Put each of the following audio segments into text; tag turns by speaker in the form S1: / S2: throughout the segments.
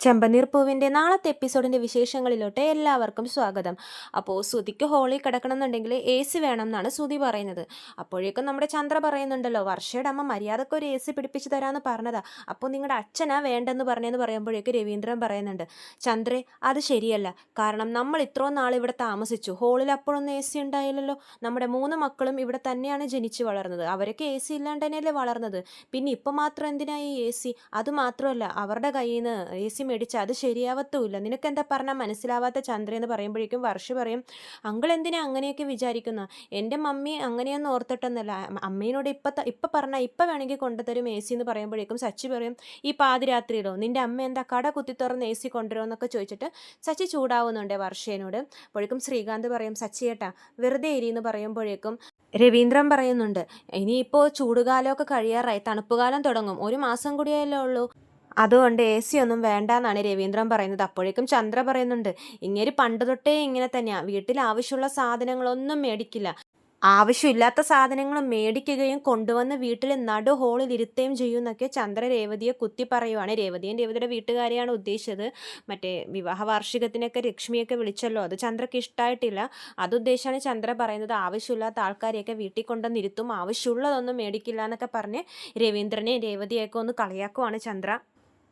S1: ചെമ്പനീർ പൂവിന്റെ നാളത്തെ എപ്പിസോഡിന്റെ വിശേഷങ്ങളിലോട്ട് എല്ലാവർക്കും സ്വാഗതം. അപ്പോൾ സുതിക്ക് ഹോളിൽ കിടക്കണം എന്നുണ്ടെങ്കിൽ എ സി വേണം എന്നാണ് സുതി പറയുന്നത്. അപ്പോഴേക്കും നമ്മുടെ ചന്ദ്ര പറയുന്നുണ്ടല്ലോ വർഷയുടെ അമ്മ മര്യാദയ്ക്ക് ഒരു എ സി പിടിപ്പിച്ച് തരാമെന്ന് പറഞ്ഞതാ. അപ്പോൾ നിങ്ങളുടെ അച്ഛനാ വേണ്ടെന്ന് പറഞ്ഞെന്ന് പറയുമ്പോഴേക്കും രവീന്ദ്രൻ പറയുന്നുണ്ട് ചന്ദ്രേ അത് ശരിയല്ല. കാരണം നമ്മൾ ഇത്രയും നാൾ ഇവിടെ താമസിച്ചു. ഹോളിൽ അപ്പോഴൊന്നും എ സി ഉണ്ടായില്ലല്ലോ. നമ്മുടെ മൂന്ന് മക്കളും ഇവിടെ തന്നെയാണ് ജനിച്ച് വളർന്നത്. അവരൊക്കെ എ സി ഇല്ലാണ്ട് തന്നെയല്ലേ വളർന്നത്. പിന്നെ ഇപ്പം മാത്രം എന്തിനായി എ സി അത് മാത്രമല്ല അവരുടെ കയ്യിൽ നിന്ന് എ സി മേടിച്ച? അത് ശരിയാവത്തുമില്ല. നിനക്ക് എന്താ പറഞ്ഞാൽ മനസ്സിലാവാത്ത ചന്ദ്ര എന്ന് പറയുമ്പോഴേക്കും വർഷ പറയും അങ്കിൾ എന്തിനാ അങ്ങനെയൊക്കെ വിചാരിക്കുന്നു? എന്റെ മമ്മി അങ്ങനെയൊന്നും ഓർത്തിട്ടൊന്നുമല്ല അമ്മ- അമ്മേനോട് ഇപ്പം ഇപ്പം പറഞ്ഞാൽ ഇപ്പം വേണമെങ്കിൽ കൊണ്ടുതരും എ സി എന്ന് പറയുമ്പോഴേക്കും സച്ചി പറയും ഈ പാതിരാത്രിയിലോ നിന്റെ അമ്മ എന്താ കട കുത്തി തുറന്ന് എ സി കൊണ്ടുവരുമെന്നൊക്കെ ചോദിച്ചിട്ട് സച്ചി ചൂടാവുന്നുണ്ട് വർഷേനോട്. അപ്പോഴേക്കും ശ്രീകാന്ത് പറയും സച്ചി വെറുതെ വെറുതെ എന്ന് പറയുമ്പോഴേക്കും രവീന്ദ്രൻ പറയുന്നുണ്ട് ഇനിയിപ്പോൾ ചൂടുകാലമൊക്കെ കഴിയാറായി. തണുപ്പുകാലം തുടങ്ങും. ഒരു മാസം കൂടിയല്ലേ ഉള്ളൂ. അതുകൊണ്ട് എ സി ഒന്നും വേണ്ട എന്നാണ് രവീന്ദ്രൻ പറയുന്നത്. അപ്പോഴേക്കും ചന്ദ്ര പറയുന്നുണ്ട് ഇങ്ങനെ പണ്ട് തൊട്ടേ ഇങ്ങനെ തന്നെയാണ് വീട്ടിൽ ആവശ്യമുള്ള സാധനങ്ങളൊന്നും മേടിക്കില്ല. ആവശ്യമില്ലാത്ത സാധനങ്ങൾ മേടിക്കുകയും കൊണ്ടുവന്ന് വീട്ടിൽ നടു ഹോളിൽ ഇരുത്തുകയും ചെയ്യും എന്നൊക്കെ ചന്ദ്ര രേവതിയെ കുത്തി പറയുവാണ്. രേവതിയും രേവതിയുടെ വീട്ടുകാരെയാണ് ഉദ്ദേശിച്ചത്. മറ്റേ വിവാഹ വാർഷികത്തിനൊക്കെ ലക്ഷ്മിയൊക്കെ വിളിച്ചല്ലോ. അത് ചന്ദ്രക്ക് ഇഷ്ടമായിട്ടില്ല അതുദ്ദേശമാണ് ചന്ദ്ര പറയുന്നത്. ആവശ്യമില്ലാത്ത ആൾക്കാരെയൊക്കെ വീട്ടിൽ കൊണ്ടുവന്നിരുത്തും. ആവശ്യമുള്ളതൊന്നും മേടിക്കില്ല എന്നൊക്കെ പറഞ്ഞ് രവീന്ദ്രനെയും രേവതിയൊക്കെ ഒന്ന് കളിയാക്കുവാണ് ചന്ദ്ര.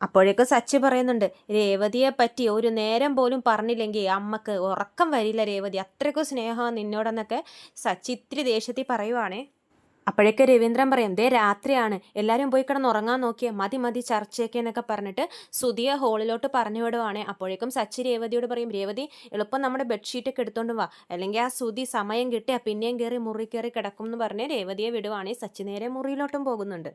S1: അപ്പോഴേക്കും സച്ചി പറയുന്നുണ്ട് രേവതിയെ പറ്റി ഒരു നേരം പോലും പറഞ്ഞില്ലെങ്കിൽ അമ്മയ്ക്ക് ഉറക്കം വരില്ല രേവതി. അത്രയ്ക്കും സ്നേഹമാണ് നിന്നോടെന്നൊക്കെ സച്ചി ഇത്തിരി ദേഷ്യത്തിൽ പറയുവാണേ. അപ്പോഴേക്ക് രവീന്ദ്രൻ പറയും ദേ രാത്രിയാണ്. എല്ലാവരും പോയി കിടന്ന് ഉറങ്ങാൻ നോക്കിയേ. മതി മതി ചർച്ചയൊക്കെ എന്നൊക്കെ പറഞ്ഞിട്ട് സുധിയെ ഹോളിലോട്ട് പറഞ്ഞു വിടുവാണേ. അപ്പോഴേക്കും സച്ചി രേവതിയോട് പറയും രേവതി എളുപ്പം നമ്മുടെ ബെഡ്ഷീറ്റൊക്കെ എടുത്തോണ്ട് വാ. അല്ലെങ്കിൽ ആ സുധി സമയം കിട്ടിയാൽ പിന്നെയും കയറി മുറി കയറി കിടക്കും എന്ന് പറഞ്ഞ് രേവതിയെ വിടുവാണേ. സച്ചി നേരെ മുറിയിലോട്ടും പോകുന്നുണ്ട്.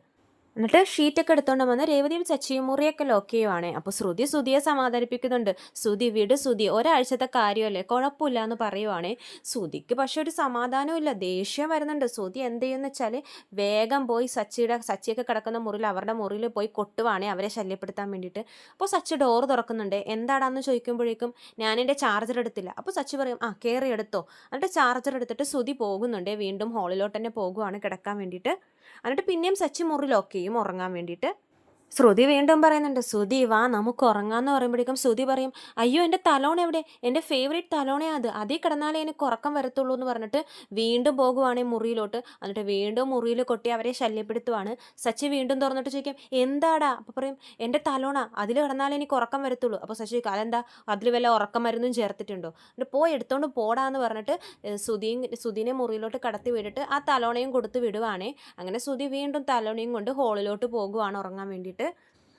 S1: എന്നിട്ട് ഷീറ്റൊക്കെ എടുത്തോണ്ട് വന്ന് രേവതിയും സച്ചിയും മുറിയൊക്കെ ലോക്ക് ചെയ്യുവാണ്. അപ്പോൾ ശ്രുതി ശ്രുതിയെ സമാധാനിപ്പിക്കുന്നുണ്ട്. ശ്രുതി വിട് ശ്രുതി ഒരാഴ്ചത്തെ കാര്യമല്ലേ? കുഴപ്പമില്ല എന്ന് പറയുവാണ്. ശ്രുതിക്ക് പക്ഷെ ഒരു സമാധാനവും ഇല്ല ദേഷ്യം വരുന്നുണ്ട്. ശ്രുതി എന്ത് ചെയ്യുമെന്ന് വെച്ചാൽ വേഗം പോയി സച്ചിയുടെ സച്ചിയൊക്കെ കിടക്കുന്ന മുറിയിൽ അവരുടെ മുറിയിൽ പോയി കൊട്ടുവാണേ അവരെ ശല്യപ്പെടുത്താൻ വേണ്ടിയിട്ട്. അപ്പോൾ സച്ചി ഡോർ തുറക്കുന്നുണ്ട്. എന്താടാന്ന് ചോദിക്കുമ്പോഴേക്കും ഞാൻ എന്റെ ചാർജർ എടുത്തില്ല. അപ്പോൾ സച്ചി പറയും ആ കയറി എടുത്തോ. എന്നിട്ട് ചാർജർ എടുത്തിട്ട് ശ്രുതി പോകുന്നുണ്ട്. വീണ്ടും ഹാളിലോട്ട് തന്നെ പോകുവാണ് കിടക്കാൻ വേണ്ടിയിട്ട്. എന്നിട്ട് പിന്നെയും സച്ചി മുറി ലോക്ക് ഉറങ്ങാൻ വേണ്ടിയിട്ട്. ശ്രുതി വീണ്ടും പറയുന്നുണ്ട് ശ്രുതി വാ നമുക്ക് ഉറങ്ങാന്ന് പറയുമ്പോഴേക്കും ശ്രുതി പറയും അയ്യോ എന്റെ തലോണ എവിടെ? എന്റെ ഫേവറേറ്റ് തലോണയാ അത്. അതിൽ കിടന്നാലേ എനിക്ക് ഉറക്കം വരത്തുള്ളൂ എന്ന് പറഞ്ഞിട്ട് വീണ്ടും പോകുവാണ് മുറിയിലോട്ട്. എന്നിട്ട് വീണ്ടും മുറിയിൽ കൊട്ടി അവരെ ശല്യപ്പെടുത്തുവാണ്. സച്ചി വീണ്ടും തുറന്നിട്ട് ചോദിക്കും എന്താടാ? അപ്പോൾ പറയും എന്റെ തലോണ. അതിൽ കിടന്നാലേ എനിക്ക് ഉറക്കം വരത്തുള്ളൂ. അപ്പോൾ സച്ചി അതെന്താ? അതിൽ വല്ല ഉറക്കം മരുന്നും ചേർത്തിട്ടുണ്ടോ? എന്നിട്ട് പോയി എടുത്തോണ്ട് പോടാന്ന് പറഞ്ഞിട്ട് ഏഹ് സുധിയും സുധീനെ മുറിയിലോട്ട് കടത്തി വിട്ടിട്ട് ആ തലോണയും കൊടുത്ത് വിടുവാണേ. അങ്ങനെ സുധി വീണ്ടും തലോണയും കൊണ്ട് ഹോളിലോട്ട് പോകുവാണ് ഉറങ്ങാൻ വേണ്ടിയിട്ട്. verdi.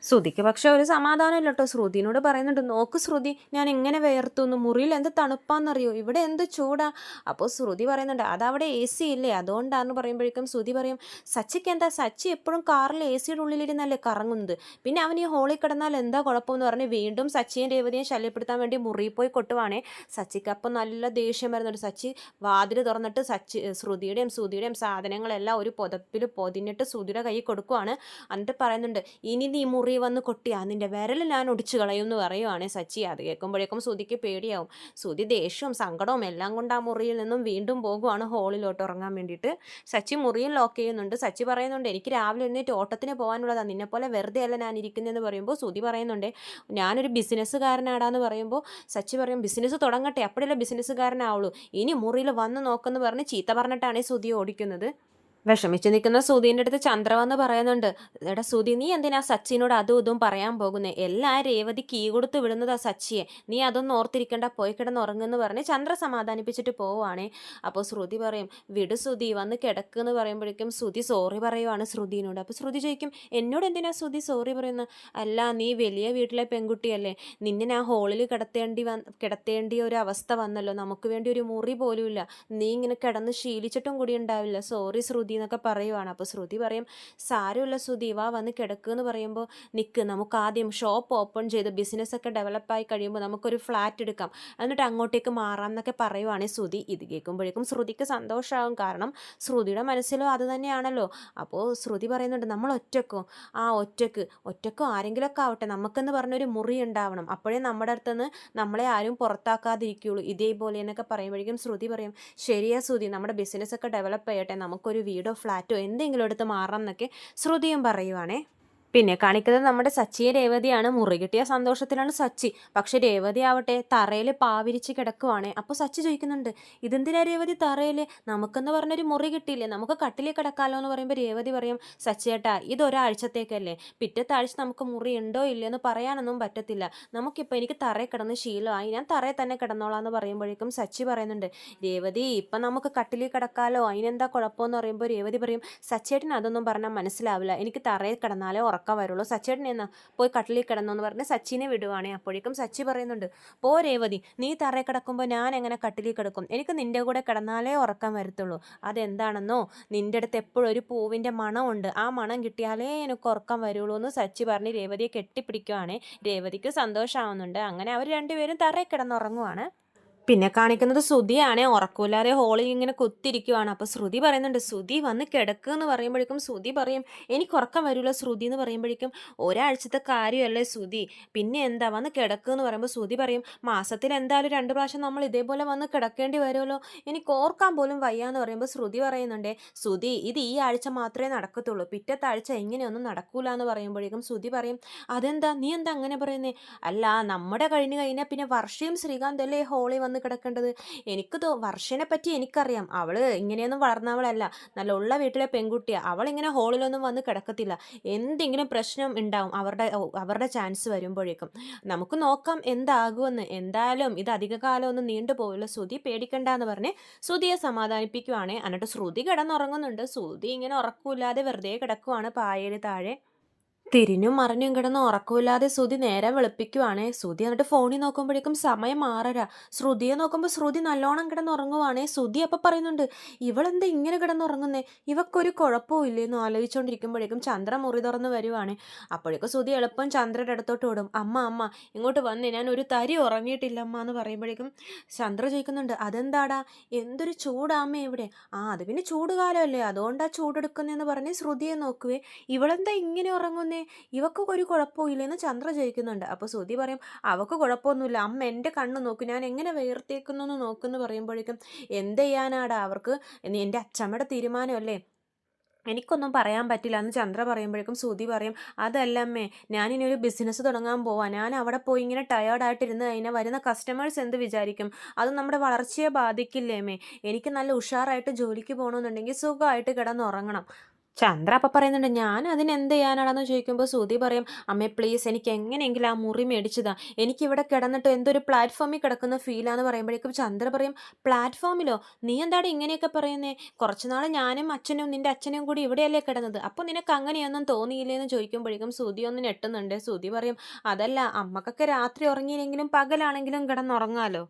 S1: ശ്രുതിക്ക് പക്ഷെ ഒരു സമാധാനമില്ല കേട്ടോ ശ്രുതിനോട് പറയുന്നുണ്ട് നോക്ക് ശ്രുതി ഞാൻ എങ്ങനെ വേർത്തുന്നു? മുറിയിൽ എന്ത് തണുപ്പാന്നറിയോ? ഇവിടെ എന്ത് ചൂടാ? അപ്പോൾ ശ്രുതി പറയുന്നുണ്ട് അതവിടെ എ സി ഇല്ലേ? അതുകൊണ്ടാണെന്ന് പറയുമ്പോഴേക്കും ശ്രുതി പറയും സച്ചിക്ക് എന്താ? സച്ചി എപ്പോഴും കാറിൽ എ സിയുടെ ഉള്ളിലിരുന്നല്ലേ കറങ്ങുന്നത്? പിന്നെ അവൻ ഈ ഹോളിൽ കിടന്നാൽ എന്താ കുഴപ്പമെന്ന് പറഞ്ഞ് വീണ്ടും സച്ചിയും രേവതിയും ശല്യപ്പെടുത്താൻ വേണ്ടി മുറിയിൽ പോയി കൊട്ടുവാണേ. സച്ചിക്ക് അപ്പം നല്ല ദേഷ്യം വരുന്നുണ്ട്. സച്ചി വാതിൽ തുറന്നിട്ട് സച്ചി ശ്രുതിയുടെയും ശ്രുതിയുടെയും സാധനങ്ങളെല്ലാം ഒരു പുതപ്പിൽ പൊതിഞ്ഞിട്ട് ശ്രുതിയുടെ കൈ കൊടുക്കുവാണ്. എന്നിട്ട് പറയുന്നുണ്ട് ഇനി നീ മുറി വന്ന് കൊട്ടിയാ. നിന്റെ വിരൽ ഞാൻ ഒടിച്ചു കളയും എന്ന് പറയുവാണ് സച്ചി. അത് കേൾക്കുമ്പോഴേക്കും സുതിക്ക് പേടിയാവും. സുതി ദേഷ്യവും സങ്കടവും എല്ലാം കൊണ്ട് ആ മുറിയിൽ നിന്നും വീണ്ടും പോകുവാണ് ഹോളിലോട്ട് ഉറങ്ങാൻ വേണ്ടിയിട്ട്. സച്ചി മുറിയിൽ ലോക്ക് ചെയ്യുന്നുണ്ട്. സച്ചി പറയുന്നുണ്ട് എനിക്ക് രാവിലെ എഴുന്നേറ്റ് ഓട്ടത്തിന് പോകാനുള്ളതാണ് നിന്നെപ്പോലെ വെറുതെ അല്ല ഞാൻ ഇരിക്കുന്നതെന്ന് പറയുമ്പോൾ സുതി പറയുന്നുണ്ട് ഞാനൊരു ബിസിനസ്സുകാരനാടാന്ന് പറയുമ്പോൾ സച്ചി പറയും ബിസിനസ് തുടങ്ങട്ടെ. അപ്പോഴല്ലേ ബിസിനസ്സുകാരനാവുള്ളൂ. ഇനി മുറിയിൽ വന്ന് നോക്കുമെന്ന് പറഞ്ഞ് ചീത്ത പറഞ്ഞിട്ടാണ് സുതി ഓടിക്കുന്നത്. വിഷമിച്ച് നിൽക്കുന്ന സുധീന്റെ അടുത്ത് ചന്ദ്ര വന്ന് പറയുന്നുണ്ട്. എടാ സുധി നീ എന്തിനാ സച്ചിനോട് അതും ഇതും പറയാൻ പോകുന്നേ? എല്ലാ രേവതി കീ കൊടുത്ത് വിടുന്നതാ സച്ചിയെ. നീ അതൊന്നും ഓർത്തിരിക്കണ്ട പോയി കിടന്ന് ഉറങ്ങുമെന്ന് പറഞ്ഞ് ചന്ദ്ര സമാധാനിപ്പിച്ചിട്ട് പോവുകയാണേ അപ്പോൾ ശ്രുതി പറയും വിട് സുധി വന്ന് കിടക്കുന്ന് പറയുമ്പോഴേക്കും ശ്രുതി സോറി പറയുവാണ് ശ്രുതിനോട്. അപ്പോൾ ശ്രുതി ചോദിക്കും എന്നോട് എന്തിനാ ശ്രുതി സോറി പറയുന്നത് അല്ല നീ വലിയ വീട്ടിലെ പെൺകുട്ടിയല്ലേ. നിന്നെ ഞാൻ ഹോളിൽ കിടത്തേണ്ടി വന്ന് കിടത്തേണ്ടിയ ഒരു അവസ്ഥ വന്നല്ലോ. നമുക്ക് വേണ്ടി ഒരു മുറി പോലുമില്ല. നീ ഇങ്ങനെ കിടന്ന് ശീലിച്ചിട്ടും കൂടി ഉണ്ടാവില്ല. സോറി ശ്രുതി. എന്നൊക്കെ പറയുവാണ്. അപ്പോൾ ശ്രുതി പറയും സാരമില്ല ശ്രുതി വാ വന്ന് കിടക്കുമെന്ന് പറയുമ്പോൾ നിൽക്ക് നമുക്ക് ആദ്യം ഷോപ്പ് ഓപ്പൺ ചെയ്ത് ബിസിനസ്സൊക്കെ ഡെവലപ്പായി കഴിയുമ്പോൾ നമുക്കൊരു ഫ്ലാറ്റ് എടുക്കാം. എന്നിട്ട് അങ്ങോട്ടേക്ക് മാറാം എന്നൊക്കെ പറയുവാണ് ശ്രുതി. ഇത് കേൾക്കുമ്പോഴേക്കും ശ്രുതിക്ക് സന്തോഷമാകും കാരണം ശ്രുതിയുടെ മനസ്സിലും അത് തന്നെയാണല്ലോ. അപ്പോൾ ശ്രുതി പറയുന്നുണ്ട് നമ്മൾ ഒറ്റക്കോ? ആ ഒറ്റയ്ക്ക്. ഒറ്റക്കോ ആരെങ്കിലുമൊക്കെ ആവട്ടെ. നമുക്കെന്ന് പറഞ്ഞൊരു മുറി ഉണ്ടാവണം. അപ്പോഴേ നമ്മുടെ അടുത്തുനിന്ന് നമ്മളെ ആരും പുറത്താക്കാതിരിക്കുകയുള്ളൂ. ഇതേപോലെ എന്നൊക്കെ പറയുമ്പോഴേക്കും ശ്രുതി പറയും ശരിയാ ശ്രുതി. നമ്മുടെ ബിസിനസ്സൊക്കെ ഡെവലപ്പ് ചെയ്യട്ടെ നമുക്കൊരു വീടോ ഫ്ലാറ്റോ എന്തെങ്കിലും എടുത്ത് മാറാം എന്നൊക്കെ ശ്രുതിയും പറയുവാണേ. പിന്നെ കാണിക്കുന്നത് നമ്മുടെ സച്ചിയെ രേവതിയാണ്. മുറി കിട്ടിയ സന്തോഷത്തിലാണ് സച്ചി. പക്ഷെ രേവതി ആവട്ടെ തറയിൽ പാവിരിച്ച് കിടക്കുവാണ്. അപ്പോൾ സച്ചി ചോദിക്കുന്നുണ്ട് ഇതെന്തിനാ രേവതി തറയിൽ? നമുക്കെന്ന് പറഞ്ഞൊരു മുറി കിട്ടിയില്ലേ? നമുക്ക് കട്ടിലിൽ കിടക്കാമല്ലോ എന്ന് പറയുമ്പോൾ രേവതി പറയും സച്ചിയേട്ടാ ഇത് ഒരാഴ്ചത്തേക്കല്ലേ പിറ്റത്തെ ആഴ്ച നമുക്ക് മുറി ഉണ്ടോ ഇല്ലയോ എന്ന് പറയാനൊന്നും പറ്റത്തില്ല. നമുക്കിപ്പോൾ എനിക്ക് തറയിൽ കിടന്ന് ശീലമായി. ഞാൻ തറയിൽ തന്നെ കിടന്നോളാം എന്ന് പറയുമ്പോഴേക്കും സച്ചി പറയുന്നുണ്ട് രേവതി ഇപ്പം നമുക്ക് കട്ടിലിൽ കിടക്കാമല്ലോ അതിനെന്താ കുഴപ്പമെന്ന് പറയുമ്പോൾ രേവതി പറയും സച്ചേട്ടന് അതൊന്നും പറഞ്ഞാൽ മനസ്സിലാവില്ല. എനിക്ക് തറയിൽ കിടന്നാലേ ഉറക്കം വരുള്ളൂ. സച്ചേട്ടൻ എന്നാ പോയി കട്ടിലിൽ കിടന്നു എന്ന് പറഞ്ഞ് സച്ചിനെ വിടുവാണേ. അപ്പോഴേക്കും സച്ചി പറയുന്നുണ്ട് പോ രേവതി നീ തറയിൽ കിടക്കുമ്പോൾ ഞാൻ എങ്ങനെ കട്ടിലിൽ കിടക്കും? എനിക്ക് നിന്റെ കൂടെ കിടന്നാലേ ഉറക്കം വരത്തുള്ളൂ. അതെന്താണെന്നോ? നിന്റെ അടുത്ത് എപ്പോഴും ഒരു പൂവിന്റെ മണമുണ്ട്. ആ മണം കിട്ടിയാലേ എനിക്ക് ഉറക്കം വരുള്ളൂ എന്ന് സച്ചി പറഞ്ഞ് രേവതിയെ കെട്ടിപ്പിടിക്കുവാണേ. രേവതിക്ക് സന്തോഷമാവുന്നുണ്ട് അങ്ങനെ അവർ രണ്ടുപേരും തറയിൽ കിടന്നുറങ്ങുവാണ്. പിന്നെ കാണിക്കുന്നത് ശ്രുതിയാണേ. ഉറക്കൂലാരെ ഹോളിൽ ഇങ്ങനെ കുത്തിരിക്കുവാണ് അപ്പോൾ ശ്രുതി പറയുന്നുണ്ട് ശ്രുതി വന്ന് കിടക്കുക എന്ന് പറയുമ്പോഴേക്കും ശ്രുതി പറയും എനിക്ക് ഉറക്കം വരില്ല ശ്രുതി എന്ന് പറയുമ്പോഴേക്കും ഒരാഴ്ചത്തെ കാര്യമല്ലേ ശ്രുതി. പിന്നെ എന്താ വന്ന് കിടക്കുക എന്ന് പറയുമ്പോൾ ശ്രുതി പറയും മാസത്തിൽ എന്തായാലും രണ്ട് പ്രാവശ്യം നമ്മൾ ഇതേപോലെ വന്ന് കിടക്കേണ്ടി വരുമല്ലോ. എനിക്ക് ഓർക്കാൻ പോലും വയ്യ എന്ന് പറയുമ്പോൾ ശ്രുതി പറയുന്നുണ്ട് ശ്രുതി ഇത് ഈ ആഴ്ച മാത്രമേ നടക്കത്തുള്ളൂ. പിറ്റത്തെ ആഴ്ച ഇങ്ങനെയൊന്നും നടക്കൂല എന്ന് പറയുമ്പോഴേക്കും ശ്രുതി പറയും അതെന്താ? നീ എന്താ അങ്ങനെ പറയുന്നേ? അല്ല നമ്മുടെ കഴിഞ്ഞ് കഴിഞ്ഞാൽ പിന്നെ വർഷയും ശ്രീകാന്ത് അല്ലേ ഹോളി വന്ന് കിടക്കേണ്ടത്? എനിക്ക് തോ വർഷനെ പറ്റി എനിക്കറിയാം. അവൾ ഇങ്ങനെയൊന്നും വളർന്നവളല്ല. നല്ല ഉള്ള വീട്ടിലെ പെൺകുട്ടിയാണ് അവളിങ്ങനെ ഹോളിലൊന്നും വന്ന് കിടക്കത്തില്ല. എന്തെങ്കിലും പ്രശ്നം ഉണ്ടാവും അവരുടെ അവരുടെ ചാൻസ് വരുമ്പോഴേക്കും. നമുക്ക് നോക്കാം എന്താകുമെന്ന്. എന്തായാലും ഇത് അധിക കാലം ഒന്നും നീണ്ടു പോവില്ല. ശ്രുതി പേടിക്കണ്ട എന്ന് പറഞ്ഞ് ശ്രുതിയെ സമാധാനിപ്പിക്കുവാണ്. എന്നിട്ട് ശ്രുതി കിടന്നുറങ്ങുന്നുണ്ട്. ശ്രുതി ഇങ്ങനെ ഉറക്കമില്ലാതെ വെറുതെ കിടക്കുവാണ് പായയിൽ താഴെ. തിരിഞ്ഞും മറിഞ്ഞും കിടന്ന് ഉറക്കമില്ലാതെ ശ്രുതി നേരെ വെളുപ്പിക്കുവാണേ. ശ്രുതി എന്നിട്ട് ഫോണിൽ നോക്കുമ്പോഴേക്കും സമയം മാറരാ. ശ്രുതിയെ നോക്കുമ്പോൾ ശ്രുതി നല്ലോണം കിടന്നുറങ്ങുവാണേ. ശ്രുതി അപ്പം പറയുന്നുണ്ട് ഇവളെന്താ ഇങ്ങനെ കിടന്നുറങ്ങുന്നേ? ഇവക്കൊരു കുഴപ്പവും ഇല്ലേന്ന് ആലോചിച്ചുകൊണ്ടിരിക്കുമ്പോഴേക്കും ചന്ദ്ര മുറി തുറന്ന് വരുവാണ്. അപ്പോഴേക്കും ശ്രുതി എളുപ്പം ചന്ദ്രയുടെ അടുത്തോട്ട് ഓടും. അമ്മ അമ്മ ഇങ്ങോട്ട് വന്നേ. ഞാൻ ഒരു തരി ഉറങ്ങിയിട്ടില്ല അമ്മ എന്ന് പറയുമ്പോഴേക്കും ചന്ദ്ര ചോദിക്കുന്നുണ്ട് അതെന്താടാ? എന്തൊരു ചൂടാമ്മ ഇവിടെ. ആ അത് പിന്നെ ചൂടുകാലമല്ലേ. അതുകൊണ്ടാ ചൂടെടുക്കുന്നതെന്ന് പറഞ്ഞ് ശ്രുതിയെ നോക്കുവേ. ഇവളെന്താ ഇങ്ങനെ ഉറങ്ങുന്നേ? ഇവക്ക് ഒരു കുഴപ്പവും ഇല്ലെന്ന് ചന്ദ്ര ചോദിക്കുന്നുണ്ട് അപ്പോൾ ശ്രുതി പറയും അവക്ക് കുഴപ്പമൊന്നുമില്ല. അമ്മ എന്റെ കണ്ണ് നോക്കും. ഞാൻ എങ്ങനെ വേർത്തേക്കുന്നു എന്ന് നോക്കുമെന്ന് പറയുമ്പോഴേക്കും എന്ത് ചെയ്യാനാടാ അവർക്ക്? എന്റെ അച്ഛമ്മയുടെ തീരുമാനമല്ലേ? എനിക്കൊന്നും പറയാൻ പറ്റില്ല. എന്ന് ചന്ദ്ര പറയുമ്പോഴേക്കും സുധി പറയും അതല്ല അമ്മേ ഞാനിനി ഒരു ബിസിനസ് തുടങ്ങാൻ പോവാ. ഞാൻ അവിടെ പോയി ഇങ്ങനെ ടയേർഡായിട്ടിരുന്ന് കഴിഞ്ഞാൽ വരുന്ന കസ്റ്റമേഴ്സ് എന്ത് വിചാരിക്കും? അത് നമ്മുടെ വളർച്ചയെ ബാധിക്കില്ലേ അമ്മേ? എനിക്ക് നല്ല ഉഷാറായിട്ട് ജോലിക്ക് പോകണമെന്നുണ്ടെങ്കിൽ സുഖമായിട്ട് കിടന്നുറങ്ങണം. ചന്ദ്ര അപ്പം പറയുന്നുണ്ട് ഞാൻ അതിന് എന്ത് ചെയ്യാനാണെന്ന് ചോദിക്കുമ്പോൾ സുധി പറയും അമ്മേ പ്ലീസ് എനിക്ക് എങ്ങനെയെങ്കിലും ആ മുറി മേടിച്ചതാ. എനിക്കിവിടെ കിടന്നിട്ട് എന്തൊരു പ്ലാറ്റ്ഫോമിൽ കിടക്കുന്ന ഫീലാന്ന് പറയുമ്പോഴേക്കും ചന്ദ്ര പറയും പ്ലാറ്റ്ഫോമിലോ നീ എന്താണ് ഇങ്ങനെയൊക്കെ പറയുന്നേ? കുറച്ച് നാൾ ഞാനും അച്ഛനും നിന്റെ അച്ഛനും കൂടി ഇവിടെയല്ലേ കിടന്നത്. അപ്പോൾ നിനക്ക് അങ്ങനെയൊന്നും തോന്നിയില്ലേ എന്ന് ചോദിക്കുമ്പോഴേക്കും സുധി ഒന്ന് ഞെട്ടുന്നുണ്ട്. സുധി പറയും അതല്ല അമ്മക്കൊക്കെ രാത്രി ഉറങ്ങിയില്ലെങ്കിലും പകലാണെങ്കിലും കിടന്നുറങ്ങാലോ.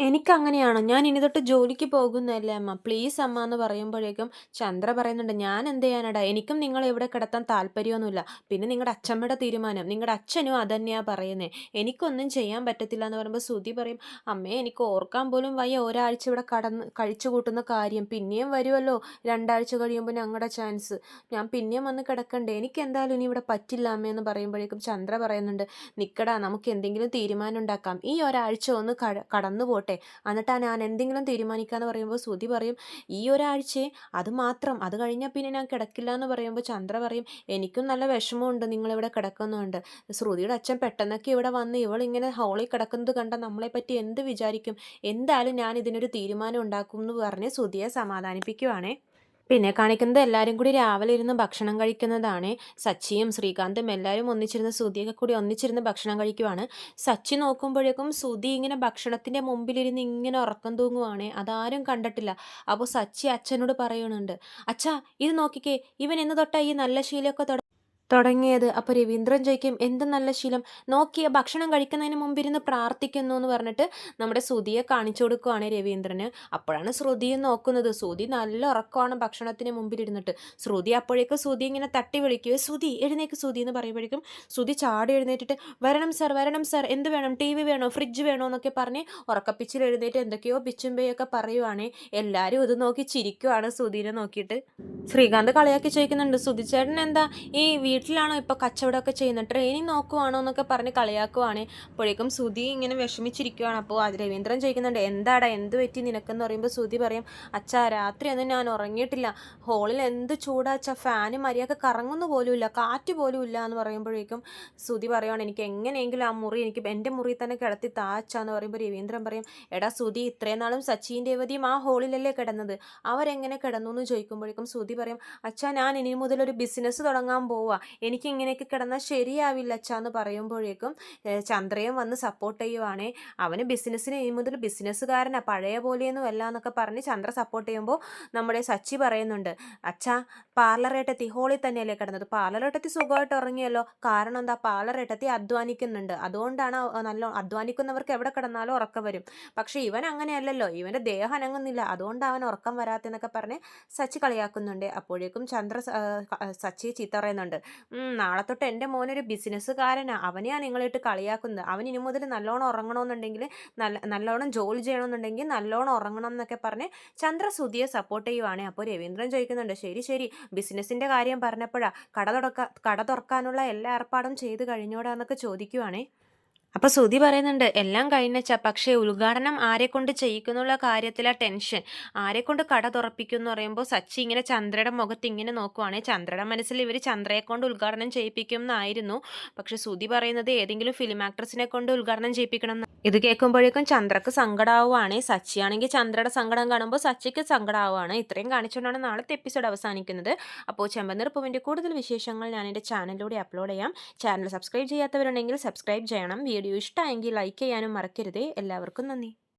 S1: എനിക്കങ്ങനെയാണോ? ഞാൻ ഇനി തൊട്ട് ജോലിക്ക് പോകുന്നല്ലേ അമ്മ. പ്ലീസ് അമ്മ എന്ന് പറയുമ്പോഴേക്കും ചന്ദ്ര പറയുന്നുണ്ട് ഞാൻ എന്ത് ചെയ്യാനടാ? എനിക്കും നിങ്ങൾ ഇവിടെ കിടത്താൻ താല്പര്യമൊന്നുമില്ല. പിന്നെ നിങ്ങളുടെ അച്ഛമ്മയുടെ തീരുമാനം. നിങ്ങളുടെ അച്ഛനും അതന്നെയാ പറയുന്നത് എനിക്കൊന്നും ചെയ്യാൻ പറ്റത്തില്ല എന്ന് പറയുമ്പോൾ ശ്രുതി പറയും അമ്മേ എനിക്ക് ഓർക്കാൻ പോലും വയ്യ ഒരാഴ്ച ഇവിടെ കടന്ന് കഴിച്ചു കൂട്ടുന്ന കാര്യം. പിന്നെയും വരുമല്ലോ രണ്ടാഴ്ച കഴിയുമ്പോൾ ഞങ്ങളുടെ ചാൻസ്. ഞാൻ പിന്നെയും വന്ന് കിടക്കണ്ടേ. എനിക്ക് എന്തായാലും ഇനി ഇവിടെ പറ്റില്ല അമ്മയെന്ന് പറയുമ്പോഴേക്കും ചന്ദ്ര പറയുന്നുണ്ട് നിക്കടാ നമുക്ക് എന്തെങ്കിലും തീരുമാനം ഉണ്ടാക്കാം. ഈ ഒരാഴ്ച ഒന്ന് കട കടന്നു എന്നിട്ടാ ഞാൻ എന്തെങ്കിലും തീരുമാനിക്കാന്ന് പറയുമ്പോൾ ശ്രുതി പറയും ഈ ഒരാഴ്ചയെ അത് മാത്രം അത് കഴിഞ്ഞാൽ പിന്നെ ഞാൻ കിടക്കില്ല എന്ന് പറയുമ്പോൾ ചന്ദ്ര പറയും എനിക്കും നല്ല വിഷമമുണ്ട് നിങ്ങളിവിടെ കിടക്കുന്നുണ്ട്. ശ്രുതിയുടെ അച്ഛൻ പെട്ടെന്നൊക്കെ ഇവിടെ വന്ന് ഇവളിങ്ങനെ ഹോളിൽ കിടക്കുന്നത് കണ്ട നമ്മളെ പറ്റി എന്ത് വിചാരിക്കും? എന്തായാലും ഞാൻ ഇതിനൊരു തീരുമാനം ഉണ്ടാക്കും എന്ന് പറഞ്ഞ് ശ്രുതിയെ സമാധാനിപ്പിക്കുവാണേ. പിന്നെ കാണിക്കുന്നത് എല്ലാവരും കൂടി രാവിലെ ഇരുന്ന് ഭക്ഷണം കഴിക്കുന്നതാണ്. സച്ചിയും ശ്രീകാന്തും എല്ലാവരും ഒന്നിച്ചിരുന്ന് സുധിയൊക്കെ കൂടി ഒന്നിച്ചിരുന്ന് ഭക്ഷണം കഴിക്കുവാണ്. സച്ചി നോക്കുമ്പോഴേക്കും സുധി ഇങ്ങനെ ഭക്ഷണത്തിന്റെ മുമ്പിലിരുന്ന് ഇങ്ങനെ ഉറക്കം തൂങ്ങുവാണ്. അതാരും കണ്ടിട്ടില്ല. അപ്പോൾ സച്ചി അച്ഛനോട് പറയുന്നുണ്ട് അച്ഛാ ഇത് നോക്കിക്കേ ഇവൻ എന്ന് തൊട്ടാ ഈ നല്ല ശീലമൊക്കെ തുടങ്ങിയത്. അപ്പോൾ രവീന്ദ്രൻ ചോദിക്കും എന്ത് നല്ല ശീലം? നോക്കിയ ഭക്ഷണം കഴിക്കുന്നതിന് മുമ്പിരുന്ന് പ്രാർത്ഥിക്കുന്നു എന്ന് പറഞ്ഞിട്ട് നമ്മുടെ ശ്രുതിയെ കാണിച്ചു കൊടുക്കുവാണ് രവീന്ദ്രന്. അപ്പോഴാണ് ശ്രുതിയെ നോക്കുന്നത്. ശ്രുതി നല്ല ഉറക്കമാണ് ഭക്ഷണത്തിന് മുമ്പിലിരുന്നിട്ട്. ശ്രുതി അപ്പോഴേക്കും ശ്രുതി ഇങ്ങനെ തട്ടി വിളിക്കുക ശ്രുതി എഴുന്നേക്ക് ശ്രുതി എന്ന് പറയുമ്പോഴേക്കും ശ്രുതി ചാടി എഴുന്നേറ്റിട്ട് വരണം സർ വരണം സർ എന്ത് വേണം? ടി വി വേണോ? ഫ്രിഡ്ജ് വേണോ? എന്നൊക്കെ പറഞ്ഞ് ഉറക്കപ്പിച്ചിൽ എഴുന്നേറ്റ് എന്തൊക്കെയോ പിച്ചുമ്പയൊക്കെ പറയുവാണ്. എല്ലാവരും ഇത് നോക്കി ചിരിക്കുവാണ് ശ്രുതിനെ നോക്കിയിട്ട്. ശ്രീകാന്ത് കളിയാക്കി ചോദിക്കുന്നുണ്ട് ശ്രുതി ചേട്ടൻ എന്താ ഈ വീട്ടിലാണോ ഇപ്പോൾ കച്ചവടമൊക്കെ ചെയ്യുന്നത്? ട്രെയിനിങ് നോക്കുവാണോ എന്നൊക്കെ പറഞ്ഞ് കളിയാക്കുവാണ്. അപ്പോഴേക്കും സുധി ഇങ്ങനെ വിഷമിച്ചിരിക്കുവാണ്. അപ്പോൾ അത് രവീന്ദ്രൻ ചോദിക്കുന്നുണ്ട് എന്താടാ എന്ത് പറ്റി നിനക്കെന്ന് പറയുമ്പോൾ സുധി പറയും അച്ഛാ രാത്രി രാത്രിയൊന്നും ഞാൻ ഉറങ്ങിയിട്ടില്ല. ഹോളിൽ എന്ത് ചൂടാച്ചാ ഫാന് മര്യാദ കറങ്ങുന്നു പോലുമില്ല കാറ്റ് പോലുമില്ല എന്ന് പറയുമ്പോഴേക്കും സുധി പറയുവാണ് എനിക്ക് എങ്ങനെയെങ്കിലും ആ മുറി എനിക്ക് എന്റെ മുറി തന്നെ കിടത്തി താച്ചാന്ന് പറയുമ്പോൾ രവീന്ദ്രൻ പറയും എടാ സുധി ഇത്രയും നാളും സച്ചിൻ രേവതിയും ആ ഹോളിലല്ലേ കിടന്നത്? അവരെങ്ങനെ കിടന്നു? എന്ന് ചോദിക്കുമ്പോഴേക്കും സുധി പറയും അച്ഛാ ഞാൻ ഇനി മുതൽ ഒരു ബിസിനസ് തുടങ്ങാൻ പോവാ. എനിക്ക് ഇങ്ങനെയൊക്കെ കിടന്നാൽ ശരിയാവില്ല അച്ഛാ എന്ന് പറയുമ്പോഴേക്കും ചന്ദ്രയും വന്ന് സപ്പോർട്ട് ചെയ്യുവാണേ. അവന് ബിസിനസ്സിന് ഇനി മുതൽ ബിസിനസ്സുകാരനാണ് പഴയ പോലെയൊന്നും അല്ല എന്നൊക്കെ പറഞ്ഞ് ചന്ദ്ര സപ്പോർട്ട് ചെയ്യുമ്പോൾ നമ്മുടെ സച്ചി പറയുന്നുണ്ട് അച്ഛാ പാർലറേട്ടത്തി ഹോളിൽ തന്നെയല്ലേ കിടന്നത്? പാർലറേട്ടത്തി സുഖമായിട്ട് ഉറങ്ങിയല്ലോ. കാരണം എന്താ? പാർലറേട്ടത്തി അധ്വാനിക്കുന്നുണ്ട്. അതുകൊണ്ടാണ് നല്ല അധ്വാനിക്കുന്നവർക്ക് എവിടെ കിടന്നാലും ഉറക്കം വരും. പക്ഷേ ഇവൻ അങ്ങനെയല്ലല്ലോ. ഇവന്റെ ദേഹം അനങ്ങുന്നില്ല. അതുകൊണ്ട് അവൻ ഉറക്കം വരാത്തെന്നൊക്കെ പറഞ്ഞ് സച്ചി കളിയാക്കുന്നുണ്ട്. അപ്പോഴേക്കും ചന്ദ്ര സച്ചി ചീത്ത പറയുന്നുണ്ട്. "ഉം, നാളെ തൊട്ട് എന്റെ മോനൊരു ബിസിനസ്സുകാരനാണ് അവനെയാണ് നിങ്ങളിട്ട് കളിയാക്കുന്നത്. അവൻ ഇനി മുതൽ നല്ലോണം ഉറങ്ങണമെന്നുണ്ടെങ്കിൽ നല്ല നല്ലോണം ജോലി ചെയ്യണമെന്നുണ്ടെങ്കിൽ നല്ലോണം ഉറങ്ങണം എന്നൊക്കെ പറഞ്ഞ് ചന്ദ്രസുതിയെ സപ്പോർട്ട് ചെയ്യുവാണ്. അപ്പോൾ രവീന്ദ്രൻ ചോദിക്കുന്നുണ്ട് ശരി ശരി. ബിസിനസ്സിന്റെ കാര്യം പറഞ്ഞപ്പോഴാണ് കട തുറക്ക കട തുറക്കാനുള്ള എല്ലാ ഏർപ്പാടും ചെയ്ത് കഴിഞ്ഞോടാന്നൊക്കെ ചോദിക്കുവാണേ. അപ്പോൾ ശ്രുതി പറയുന്നുണ്ട് എല്ലാം കഴിഞ്ഞച്ച പക്ഷേ ഉദ്ഘാടനം ആരെ കൊണ്ട് ചെയ്യിക്കുന്നുള്ള കാര്യത്തിലാ ടെൻഷൻ. ആരെ കൊണ്ട് കട തുറപ്പിക്കും എന്ന് പറയുമ്പോൾ സച്ചി ഇങ്ങനെ ചന്ദ്രയുടെ മുഖത്ത് ഇങ്ങനെ നോക്കുവാണെ. ചന്ദ്രയുടെ മനസ്സിൽ ഇവർ ചന്ദ്രയെ കൊണ്ട് ഉദ്ഘാടനം ചെയ്യിപ്പിക്കും എന്നായിരുന്നു പക്ഷെ ശ്രുതി പറയുന്നത് ഏതെങ്കിലും ഫിലിം ആക്ട്രസിനെ കൊണ്ട് ഉദ്ഘാടനം ചെയ്യിപ്പിക്കണം എന്ന്. ഇത് കേൾക്കുമ്പോഴേക്കും ചന്ദ്രക്ക് സങ്കടമാവുകയാണ് സച്ചിയാണെങ്കിൽ ചന്ദ്രയുടെ സങ്കടം കാണുമ്പോൾ സച്ചിക്ക് സങ്കടമാവുകയാണ് ഇത്രയും കാണിച്ചുകൊണ്ടാണ് നാളത്തെ എപ്പിസോഡ് അവസാനിക്കുന്നത്. അപ്പോൾ ചെമ്പനിർപ്പുവിന്റെ കൂടുതൽ വിശേഷങ്ങൾ ഞാൻ എന്റെ ചാനലിലൂടെ അപ്ലോഡ് ചെയ്യാം. ചാനൽ സബ്സ്ക്രൈബ് ചെയ്യാത്തവരുണ്ടെങ്കിൽ സബ്സ്ക്രൈബ് ചെയ്യണം. വീഡിയോ ഇഷ്ടമായെങ്കിൽ ലൈക്ക് ചെയ്യാനും മറക്കരുതേ. എല്ലാവർക്കും നന്ദി.